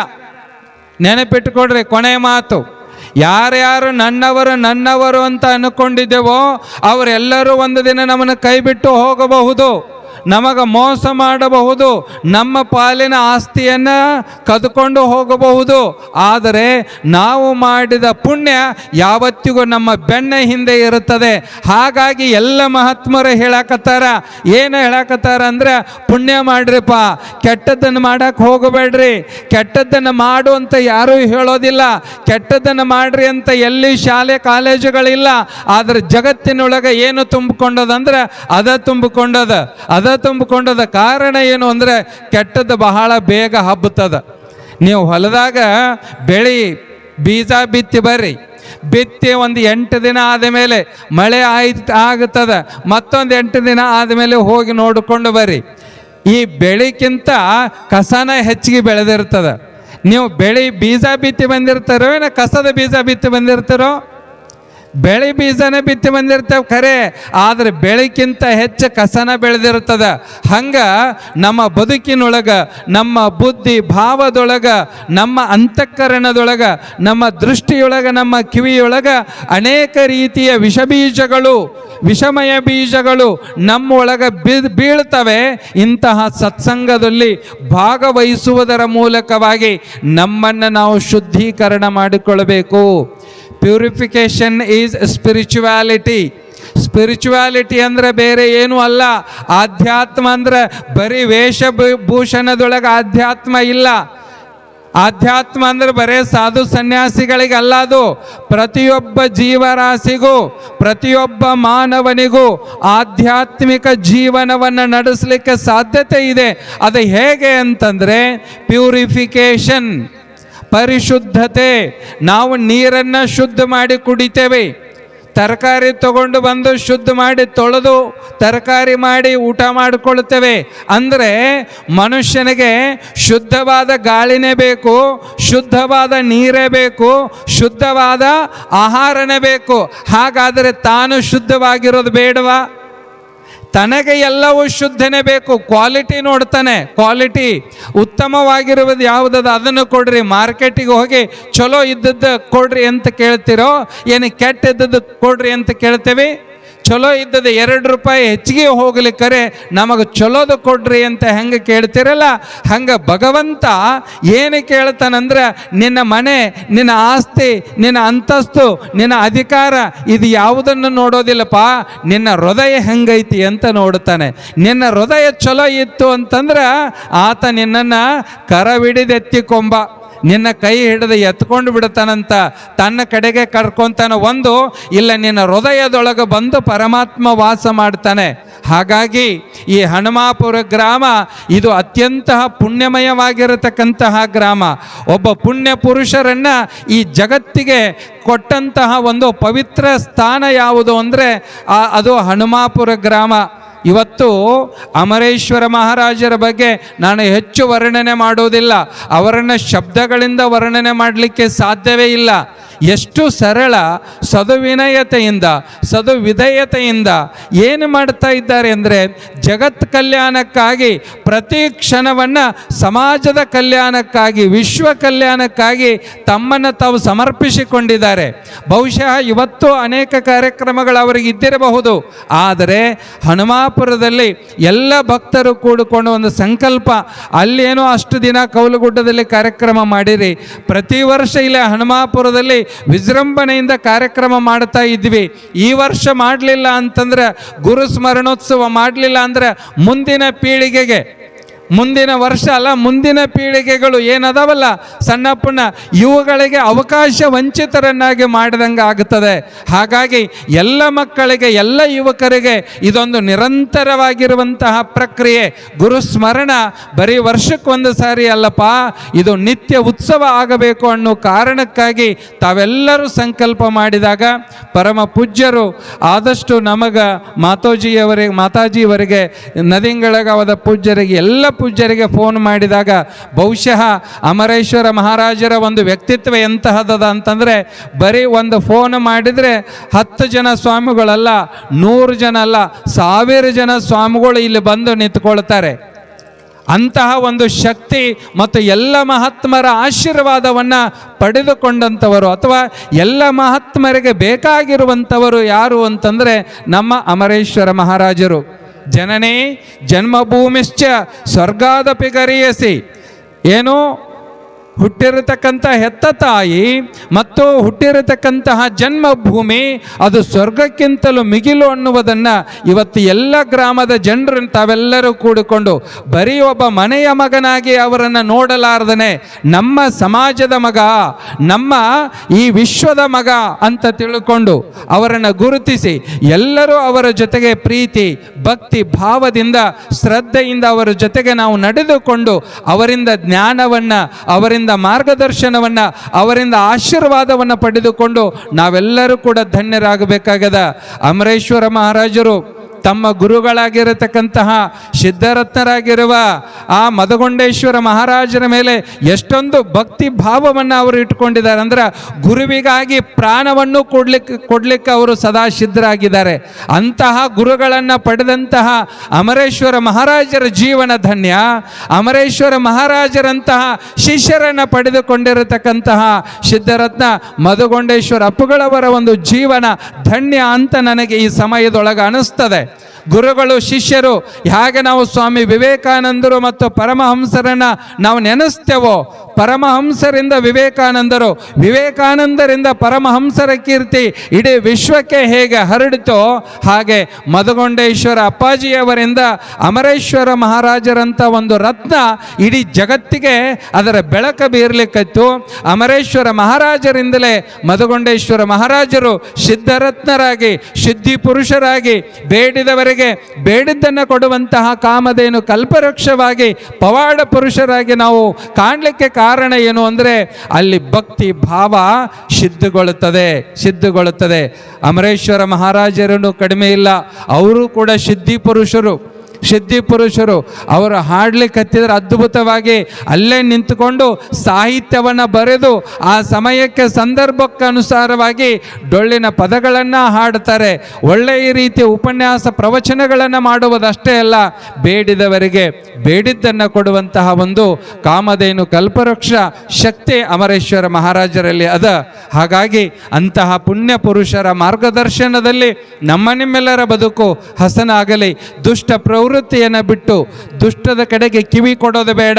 ನೆನಪಿಟ್ಟುಕೊಡ್ರಿ ಕೊನೆ ಮಾತು. ಯಾರ್ಯಾರು ನನ್ನವರು ನನ್ನವರು ಅಂತ ಅನ್ಕೊಂಡಿದ್ದೇವೋ, ಅವರೆಲ್ಲರೂ ಒಂದು ದಿನ ನಮ್ಮನ್ನು ಕೈ ಬಿಟ್ಟು ಹೋಗಬಹುದು. ನಮಗೆ ಮೋಸ ಮಾಡಬಹುದು, ನಮ್ಮ ಪಾಲಿನ ಆಸ್ತಿಯನ್ನು ಕದ್ಕೊಂಡು ಹೋಗಬಹುದು. ಆದರೆ ನಾವು ಮಾಡಿದ ಪುಣ್ಯ ಯಾವತ್ತಿಗೂ ನಮ್ಮ ಬೆನ್ನ ಹಿಂದೆ ಇರುತ್ತದೆ. ಹಾಗಾಗಿ ಎಲ್ಲ ಮಹಾತ್ಮರು ಹೇಳಕತ್ತಾರ, ಏನು ಹೇಳಕತ್ತಾರ ಅಂದರೆ, ಪುಣ್ಯ ಮಾಡ್ರಿಪ್ಪ, ಕೆಟ್ಟದ್ದನ್ನು ಮಾಡಕ್ಕೆ ಹೋಗಬೇಡ್ರಿ. ಕೆಟ್ಟದ್ದನ್ನು ಮಾಡು ಅಂತ ಯಾರೂ ಹೇಳೋದಿಲ್ಲ. ಕೆಟ್ಟದ್ದನ್ನು ಮಾಡ್ರಿ ಅಂತ ಎಲ್ಲಿ ಶಾಲೆ, ಕಾಲೇಜುಗಳಿಲ್ಲ. ಆದರೆ ಜಗತ್ತಿನೊಳಗೆ ಏನು ತುಂಬಿಕೊಂಡದಂದ್ರೆ, ಅದ ತುಂಬಿಕೊಂಡದ. ಅದ ತುಂಬಿಕೊಂಡದ ಕಾರಣ ಏನು ಅಂದರೆ ಕೆಟ್ಟದ್ದು ಬಹಳ ಬೇಗ ಹಬ್ಬುತ್ತದ. ನೀವು ಹೊಲದಾಗ ಬೆಳಿ, ಬೀಜ ಬಿತ್ತಿ ಬರ್ರಿ. ಬಿತ್ತಿ ಒಂದು ಎಂಟು ದಿನ ಆದಮೇಲೆ ಮಳೆ ಆಯ್ತು, ಆಗುತ್ತದ. ಮತ್ತೊಂದು ಎಂಟು ದಿನ ಆದಮೇಲೆ ಹೋಗಿ ನೋಡಿಕೊಂಡು ಬರ್ರಿ. ಈ ಬೆಳಿಕ್ಕಿಂತ ಕಸನ ಹೆಚ್ಚಿಗೆ ಬೆಳೆದಿರ್ತದೆ. ನೀವು ಬೆಳಿ ಬೀಜ ಬಿತ್ತಿ ಬಂದಿರ್ತಾರೋ, ಏನೋ ಕಸದ ಬೀಜ ಬಿತ್ತಿ ಬಂದಿರ್ತಾರೋ? ಬೆಳೆ ಬೀಜನ ಬಿತ್ತಿ ಬಂದಿರ್ತೇವೆ ಖರೆ, ಆದರೆ ಬೆಳಕಿಂತ ಹೆಚ್ಚು ಕಸನ ಬೆಳೆದಿರ್ತದ ಹಂಗೆ ನಮ್ಮ ಬದುಕಿನೊಳಗೆ, ನಮ್ಮ ಬುದ್ಧಿ ಭಾವದೊಳಗೆ, ನಮ್ಮ ಅಂತಃಕರಣದೊಳಗೆ, ನಮ್ಮ ದೃಷ್ಟಿಯೊಳಗೆ, ನಮ್ಮ ಕಿವಿಯೊಳಗೆ ಅನೇಕ ರೀತಿಯ ವಿಷ ಬೀಜಗಳು ವಿಷಮಯ ಬೀಜಗಳು ನಮ್ಮೊಳಗೆ ಬೀ- ಬೀಳ್ತವೆ. ಇಂತಹ ಸತ್ಸಂಗದಲ್ಲಿ ಭಾಗವಹಿಸುವುದರ ಮೂಲಕವಾಗಿ ನಮ್ಮನ್ನು ನಾವು ಶುದ್ಧೀಕರಣ ಮಾಡಿಕೊಳ್ಳಬೇಕು. ಪ್ಯೂರಿಫಿಕೇಶನ್ ಈಸ್ ಸ್ಪಿರಿಚುವಾಲಿಟಿ ಸ್ಪಿರಿಚುವಾಲಿಟಿ ಅಂದರೆ ಬೇರೆ ಏನೂ ಅಲ್ಲ. ಆಧ್ಯಾತ್ಮ ಅಂದರೆ ಬರೀ ವೇಷಭೂಷಣದೊಳಗೆ ಆಧ್ಯಾತ್ಮ ಇಲ್ಲ. ಆಧ್ಯಾತ್ಮ ಅಂದರೆ ಬರೇ ಸಾಧು ಸನ್ಯಾಸಿಗಳಿಗೆ ಅಲ್ಲ ಅದು. ಪ್ರತಿಯೊಬ್ಬ ಜೀವರಾಶಿಗೂ, ಪ್ರತಿಯೊಬ್ಬ ಮಾನವನಿಗೂ ಆಧ್ಯಾತ್ಮಿಕ ಜೀವನವನ್ನು ನಡೆಸಲಿಕ್ಕೆ ಸಾಧ್ಯತೆ ಇದೆ. ಅದು ಹೇಗೆ ಅಂತಂದರೆ ಪ್ಯೂರಿಫಿಕೇಶನ್ ಪರಿಶುದ್ಧತೆ. ನಾವು ನೀರನ್ನು ಶುದ್ಧ ಮಾಡಿ ಕುಡಿತೇವೆ. ತರಕಾರಿ ತಗೊಂಡು ಬಂದು ಶುದ್ಧ ಮಾಡಿ ತೊಳೆದು ತರಕಾರಿ ಮಾಡಿ ಊಟ ಮಾಡಿಕೊಳ್ತೇವೆ ಅಂದರೆ ಮನುಷ್ಯನಿಗೆ ಶುದ್ಧವಾದ ಗಾಳಿನೇ ಬೇಕು, ಶುದ್ಧವಾದ ನೀರೇ ಬೇಕು, ಶುದ್ಧವಾದ ಆಹಾರನೇ ಬೇಕು. ಹಾಗಾದರೆ ತಾನು ಶುದ್ಧವಾಗಿರೋದು ಬೇಡವಾ? ತನಗೆ ಎಲ್ಲವೂ ಶುದ್ಧನೇ ಬೇಕು. ಕ್ವಾಲಿಟಿ ನೋಡ್ತಾನೆ. ಕ್ವಾಲಿಟಿ ಉತ್ತಮವಾಗಿರುವುದು ಯಾವುದದ? ಅದನ್ನು ಕೊಡ್ರಿ. ಮಾರ್ಕೆಟಿಗೆ ಹೋಗಿ ಚಲೋ ಇದ್ದದ್ದು ಕೊಡ್ರಿ ಅಂತ ಕೇಳ್ತಿರೋ, ಏನು ಕೆಟ್ಟ ಇದ್ದದ್ದು ಕೊಡ್ರಿ ಅಂತ ಕೇಳ್ತೇವೆ. ಚಲೋ ಇದ್ದದ ಎರಡು ರೂಪಾಯಿ ಹೆಚ್ಚಿಗೆ ಹೋಗ್ಲಿಕ್ಕರೆ ನಮಗೆ ಚಲೋದು ಕೊಡ್ರಿ ಅಂತ ಹೆಂಗೆ ಕೇಳ್ತಿರಲ್ಲ? ಹಂಗೆ ಭಗವಂತ ಏನು ಕೇಳ್ತಾನಂದ್ರೆ, ನಿನ್ನ ಮನೆ, ನಿನ್ನ ಆಸ್ತಿ, ನಿನ್ನ ಅಂತಸ್ತು, ನಿನ್ನ ಅಧಿಕಾರ ಇದು ಯಾವುದನ್ನು ನೋಡೋದಿಲ್ಲಪ್ಪ? ನಿನ್ನ ಹೃದಯ ಹೆಂಗೈತಿ ಅಂತ ನೋಡ್ತಾನೆ. ನಿನ್ನ ಹೃದಯ ಚಲೋ ಇತ್ತು ಅಂತಂದ್ರೆ ಆತ ನಿನ್ನನ್ನು ಕರವಿಡಿದೆತ್ತಿಕೊಂಬ. ನಿನ್ನ ಕೈ ಹಿಡಿದು ಎತ್ಕೊಂಡು ಬಿಡ್ತಾನಂತ ತನ್ನ ಕಡೆಗೆ ಕರ್ಕೊಂತಾನ ಒಂದು, ಇಲ್ಲ ನಿನ್ನ ಹೃದಯದೊಳಗೆ ಬಂದು ಪರಮಾತ್ಮ ವಾಸ ಮಾಡ್ತಾನೆ. ಹಾಗಾಗಿ ಈ ಹನುಮಾಪುರ ಗ್ರಾಮ ಇದು ಅತ್ಯಂತ ಪುಣ್ಯಮಯವಾಗಿರತಕ್ಕಂತಹ ಗ್ರಾಮ. ಒಬ್ಬ ಪುಣ್ಯ ಪುರುಷರನ್ನು ಈ ಜಗತ್ತಿಗೆ ಕೊಟ್ಟಂತಹ ಒಂದು ಪವಿತ್ರ ಸ್ಥಾನ ಯಾವುದು ಅಂದರೆ ಅದು ಹನುಮಾಪುರ ಗ್ರಾಮ. ಇವತ್ತು ಅಮರೇಶ್ವರ ಮಹಾರಾಜರ ಬಗ್ಗೆ ನಾನು ಹೆಚ್ಚು ವರ್ಣನೆ ಮಾಡೋದಿಲ್ಲ. ಅವರನ್ನು ಶಬ್ದಗಳಿಂದ ವರ್ಣನೆ ಮಾಡಲಿಕ್ಕೆ ಸಾಧ್ಯವೇ ಇಲ್ಲ. ಎಷ್ಟು ಸರಳ ಸದುವಿನಯತೆಯಿಂದ, ಸದುವಿಧೇಯತೆಯಿಂದ ಏನು ಮಾಡ್ತಾ ಇದ್ದಾರೆ ಅಂದರೆ ಜಗತ್ ಕಲ್ಯಾಣಕ್ಕಾಗಿ, ಪ್ರತಿ ಕ್ಷಣವನ್ನು ಸಮಾಜದ ಕಲ್ಯಾಣಕ್ಕಾಗಿ, ವಿಶ್ವ ಕಲ್ಯಾಣಕ್ಕಾಗಿ ತಮ್ಮನ್ನು ತಾವು ಸಮರ್ಪಿಸಿಕೊಂಡಿದ್ದಾರೆ. ಬಹುಶಃ ಇವತ್ತು ಅನೇಕ ಕಾರ್ಯಕ್ರಮಗಳು ಅವರಿಗೆ ಇದ್ದಿರಬಹುದು. ಆದರೆ ಹನುಮಾಪುರದಲ್ಲಿ ಎಲ್ಲ ಭಕ್ತರು ಕೂಡಿಕೊಂಡು ಒಂದು ಸಂಕಲ್ಪ, ಅಲ್ಲೇನೋ ಅಷ್ಟು ದಿನ ಕೌಲುಗುಡ್ಡದಲ್ಲಿ ಕಾರ್ಯಕ್ರಮ ಮಾಡಿರಿ. ಪ್ರತಿ ವರ್ಷ ಇಲ್ಲೇ ಹನುಮಾಪುರದಲ್ಲಿ ವಿಜೃಂಭಣೆಯಿಂದ ಕಾರ್ಯಕ್ರಮ ಮಾಡ್ತಾ ಇದ್ವಿ. ಈ ವರ್ಷ ಮಾಡಲಿಲ್ಲ ಅಂತಂದ್ರೆ ಗುರು ಸ್ಮರಣೋತ್ಸವ ಮಾಡಲಿಲ್ಲ ಅಂದ್ರೆ ಮುಂದಿನ ಪೀಳಿಗೆಗೆ ಮುಂದಿನ ವರ್ಷ ಅಲ್ಲ, ಮುಂದಿನ ಪೀಳಿಗೆಗಳು ಏನದಾವಲ್ಲ? ಸಣ್ಣ ಪುಣ್ಣ ಇವುಗಳಿಗೆ ಅವಕಾಶ ವಂಚಿತರನ್ನಾಗಿ ಮಾಡಿದಂಗೆ ಆಗುತ್ತದೆ. ಹಾಗಾಗಿ ಎಲ್ಲ ಮಕ್ಕಳಿಗೆ, ಎಲ್ಲ ಯುವಕರಿಗೆ ಇದೊಂದು ನಿರಂತರವಾಗಿರುವಂತಹ ಪ್ರಕ್ರಿಯೆ. ಗುರು ಸ್ಮರಣ ಬರೀ ವರ್ಷಕ್ಕೊಂದು ಸಾರಿ ಅಲ್ಲಪ್ಪ, ಇದು ನಿತ್ಯ ಉತ್ಸವ ಆಗಬೇಕು ಅನ್ನೋ ಕಾರಣಕ್ಕಾಗಿ ತಾವೆಲ್ಲರೂ ಸಂಕಲ್ಪ ಮಾಡಿದಾಗ ಪರಮ ಪೂಜ್ಯರು ಆದಷ್ಟು ನಮಗೆ ಮಾತೋಜಿಯವರಿಗೆ, ಮಾತಾಜಿಯವರಿಗೆ, ನದಿಂಗಳಗಾವದ ಪೂಜ್ಯರಿಗೆ ಎಲ್ಲ ಪೂಜ್ಯರಿಗೆ ಫೋನ್ ಮಾಡಿದಾಗ ಬಹುಶಃ ಅಮರೇಶ್ವರ ಮಹಾರಾಜರ ಒಂದು ವ್ಯಕ್ತಿತ್ವ ಎಂತಹದ್ದದ ಅಂತಂದರೆ ಬರೀ ಒಂದು ಫೋನ್ ಮಾಡಿದರೆ ಹತ್ತು ಜನ ಸ್ವಾಮಿಗಳಲ್ಲ, ನೂರು ಜನ ಅಲ್ಲ, ಸಾವಿರ ಜನ ಸ್ವಾಮಿಗಳು ಇಲ್ಲಿ ಬಂದು ನಿಂತ್ಕೊಳ್ತಾರೆ. ಅಂತಹ ಒಂದು ಶಕ್ತಿ ಮತ್ತು ಎಲ್ಲ ಮಹಾತ್ಮರ ಆಶೀರ್ವಾದವನ್ನು ಪಡೆದುಕೊಂಡಂಥವರು ಅಥವಾ ಎಲ್ಲ ಮಹಾತ್ಮರಿಗೆ ಬೇಕಾಗಿರುವಂಥವರು ಯಾರು ಅಂತಂದರೆ ನಮ್ಮ ಅಮರೇಶ್ವರ ಮಹಾರಾಜರು. ಜನನೇ ಜನ್ಮಭೂಮಿಶ್ಚ ಸ್ವರ್ಗಾದಪಿ ಕರೆಯಸಿ ಏನು? ಹುಟ್ಟಿರತಕ್ಕಂಥ ಹೆತ್ತ ತಾಯಿ ಮತ್ತು ಹುಟ್ಟಿರತಕ್ಕಂತಹ ಜನ್ಮಭೂಮಿ ಅದು ಸ್ವರ್ಗಕ್ಕಿಂತಲೂ ಮಿಗಿಲು ಅನ್ನುವುದನ್ನು ಇವತ್ತು ಎಲ್ಲ ಗ್ರಾಮದ ಜನರು ತಾವೆಲ್ಲರೂ ಕೂಡಿಕೊಂಡು ಬರೀ ಒಬ್ಬ ಮನೆಯ ಮಗನಾಗಿ ಅವರನ್ನು ನೋಡಲಾರ್ದನೆ ನಮ್ಮ ಸಮಾಜದ ಮಗ, ನಮ್ಮ ಈ ವಿಶ್ವದ ಮಗ ಅಂತ ತಿಳ್ಕೊಂಡು ಅವರನ್ನು ಗುರುತಿಸಿ ಎಲ್ಲರೂ ಅವರ ಜೊತೆಗೆ ಪ್ರೀತಿ, ಭಕ್ತಿ, ಭಾವದಿಂದ, ಶ್ರದ್ಧೆಯಿಂದ ಅವರ ಜೊತೆಗೆ ನಾವು ನಡೆದುಕೊಂಡು ಅವರಿಂದ ಜ್ಞಾನವನ್ನು, ಅವರಿಂದ ಮಾರ್ಗದರ್ಶನವನ್ನು ಅವರಿಂದ ಆಶೀರ್ವಾದವನ್ನು ಪಡೆದುಕೊಂಡು ನಾವೆಲ್ಲರೂ ಕೂಡ ಧನ್ಯರಾಗಬೇಕಾಗದ ಅಮರೇಶ್ವರ ಮಹಾರಾಜರು ತಮ್ಮ ಗುರುಗಳಾಗಿರತಕ್ಕಂತಹ ಸಿದ್ಧರತ್ನರಾಗಿರುವ ಆ ಮದಗೊಂಡೇಶ್ವರ ಮಹಾರಾಜರ ಮೇಲೆ ಎಷ್ಟೊಂದು ಭಕ್ತಿ ಭಾವವನ್ನು ಅವರು ಇಟ್ಕೊಂಡಿದ್ದಾರೆ ಅಂದ್ರೆ ಗುರುವಿಗಾಗಿ ಪ್ರಾಣವನ್ನು ಕೊಡ್ಲಿಕ್ಕೆ ಕೊಡ್ಲಿಕ್ಕೆ ಅವರು ಸದಾ ಸಿದ್ಧರಾಗಿದ್ದಾರೆ. ಅಂತಹ ಗುರುಗಳನ್ನು ಪಡೆದಂತಹ ಅಮರೇಶ್ವರ ಮಹಾರಾಜರ ಜೀವನ ಧನ್ಯ. ಅಮರೇಶ್ವರ ಮಹಾರಾಜರಂತಹ ಶಿಷ್ಯರನ್ನು ಪಡೆದುಕೊಂಡಿರತಕ್ಕಂತಹ ಸಿದ್ಧರತ್ನ ಮಧುಗೊಂಡೇಶ್ವರ ಅಪ್ಪುಗಳವರ ಒಂದು ಜೀವನ ಧನ್ಯ ಅಂತ ನನಗೆ ಈ ಸಮಯದೊಳಗೆ ಅನಿಸ್ತದೆ. Yeah. ಗುರುಗಳು, ಶಿಷ್ಯರು, ಹೇಗೆ ನಾವು ಸ್ವಾಮಿ ವಿವೇಕಾನಂದರು ಮತ್ತು ಪರಮಹಂಸರನ್ನ ನಾವು ನೆನೆಸ್ತೇವೋ, ಪರಮಹಂಸರಿಂದ ವಿವೇಕಾನಂದರು, ವಿವೇಕಾನಂದರಿಂದ ಪರಮಹಂಸರ ಕೀರ್ತಿ ಇಡೀ ವಿಶ್ವಕ್ಕೆ ಹೇಗೆ ಹರಡಿತೋ ಹಾಗೆ ಮಧುಗೊಂಡೇಶ್ವರ ಅಪ್ಪಾಜಿಯವರಿಂದ ಅಮರೇಶ್ವರ ಮಹಾರಾಜರಂಥ ಒಂದು ರತ್ನ ಇಡೀ ಜಗತ್ತಿಗೆ ಅದರ ಬೆಳಕ ಬೀರ್ಲಿಕ್ಕಿತ್ತು. ಅಮರೇಶ್ವರ ಮಹಾರಾಜರಿಂದಲೇ ಮಧುಗೊಂಡೇಶ್ವರ ಮಹಾರಾಜರು ಸಿದ್ಧರತ್ನರಾಗಿ, ಸಿದ್ಧಿ ಪುರುಷರಾಗಿ ಬೇಡಿದವರಿಗೆ ಬೇಡಿದ್ದನ್ನು ಕೊಡುವಂತಹ ಕಾಮಧೇನು ಕಲ್ಪವೃಕ್ಷವಾಗಿ ಪವಾಡ ಪುರುಷರಾಗಿ ನಾವು ಕಾಣಲಿಕ್ಕೆ ಕಾರಣ ಏನು ಅಂದರೆ ಅಲ್ಲಿ ಭಕ್ತಿ ಭಾವ ಸಿದ್ಧಗೊಳ್ಳುತ್ತದೆ ಸಿದ್ಧಗೊಳ್ಳುತ್ತದೆ. ಅಮರೇಶ್ವರ ಮಹಾರಾಜರನ್ನು ಕಡಿಮೆ ಇಲ್ಲ, ಅವರು ಕೂಡ ಸಿದ್ಧಿ ಪುರುಷರು. ಸಿದ್ಧಿ ಪುರುಷರು, ಅವರು ಹಾಡ್ಲಿಕ್ಕೆ ಹತ್ತಿದ್ರೆ ಅದ್ಭುತವಾಗಿ ಅಲ್ಲೇ ನಿಂತುಕೊಂಡು ಸಾಹಿತ್ಯವನ್ನು ಬರೆದು ಆ ಸಮಯಕ್ಕೆ ಸಂದರ್ಭಕ್ಕೆ ಅನುಸಾರವಾಗಿ ಡೊಳ್ಳಿನ ಪದಗಳನ್ನು ಹಾಡ್ತಾರೆ ಒಳ್ಳೆಯ ರೀತಿಯ ಉಪನ್ಯಾಸ ಪ್ರವಚನಗಳನ್ನು ಮಾಡುವುದಷ್ಟೇ ಅಲ್ಲ, ಬೇಡಿದವರಿಗೆ ಬೇಡಿದ್ದನ್ನು ಕೊಡುವಂತಹ ಒಂದು ಕಾಮಧೇನು ಕಲ್ಪವೃಕ್ಷ ಶಕ್ತಿ ಅಮರೇಶ್ವರ ಮಹಾರಾಜರಲ್ಲಿ ಅದ. ಹಾಗಾಗಿ ಅಂತಹ ಪುಣ್ಯ ಪುರುಷರ ಮಾರ್ಗದರ್ಶನದಲ್ಲಿ ನಮ್ಮ ನಿಮ್ಮೆಲ್ಲರ ಬದುಕು ಹಸನಾಗಲಿ, ದುಷ್ಟ ಪ್ರವೃತ್ತಿಯನ್ನು ಬಿಟ್ಟು ದುಷ್ಟದ ಕಡೆಗೆ ಕಿವಿ ಕೊಡೋದು ಬೇಡ,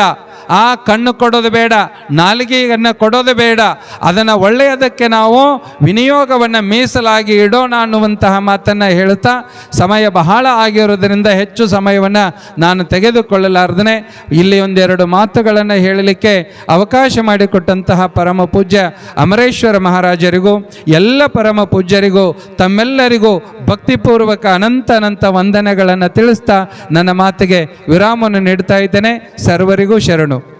ಆ ಕಣ್ಣು ಕೊಡೋದು ಬೇಡ, ನಾಲಿಗೆಯನ್ನು ಕೊಡೋದು ಬೇಡ, ಅದನ್ನು ಒಳ್ಳೆಯದಕ್ಕೆ ನಾವು ವಿನಿಯೋಗವನ್ನು ಮೀಸಲಾಗಿ ಇಡೋಣ ಅನ್ನುವಂತಹ ಮಾತನ್ನು ಹೇಳ್ತಾ ಸಮಯ ಬಹಳ ಆಗಿರೋದರಿಂದ ಹೆಚ್ಚು ಸಮಯವನ್ನು ನಾನು ತೆಗೆದುಕೊಳ್ಳಲಾರ್ದನೆ. ಇಲ್ಲಿ ಒಂದೆರಡು ಮಾತುಗಳನ್ನು ಹೇಳಲಿಕ್ಕೆ ಅವಕಾಶ ಮಾಡಿಕೊಟ್ಟಂತಹ ಪರಮ ಪೂಜ್ಯ ಅಮರೇಶ್ವರ ಮಹಾರಾಜರಿಗೂ, ಎಲ್ಲ ಪರಮ ಪೂಜ್ಯರಿಗೂ, ತಮ್ಮೆಲ್ಲರಿಗೂ ಭಕ್ತಿಪೂರ್ವಕ ಅನಂತ ಅನಂತ ವಂದನೆಗಳನ್ನು ತಿಳಿಸ್ತಾ ನನ್ನ ಮಾತಿಗೆ ವಿರಾಮವನ್ನು ನೀಡ್ತಾ ಇದ್ದೇನೆ. ಸರ್ವರಿಗೂ ಶರಣು.